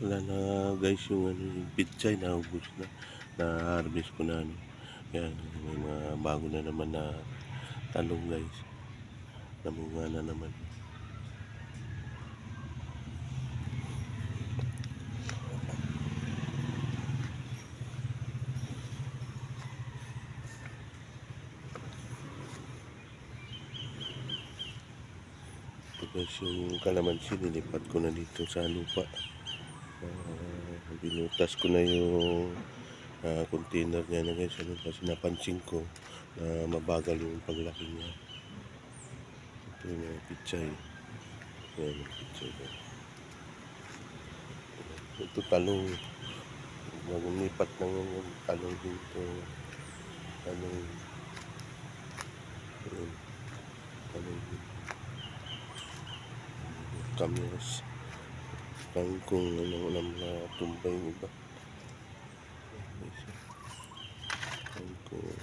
Wala na guys yung ano, yung pitsay na ubus na. Na-harvest ko na ano. Yan, may mga bago na naman na talong guys. Namunga na naman. Ito guys yung kalamansi, nilipat ko na dito sa lupa. Ah, binutas ko na yung ah, container niya na guys. Ano, kasi napansin ko na mabagal yung paglaki niya. Ito yung pichay. Ayan yung pichay ko. Ito talong. Magumipat ng talong dito. Talong. Ayan. Talong dito kangkong ano na mga tumbay yung iba. Kangkong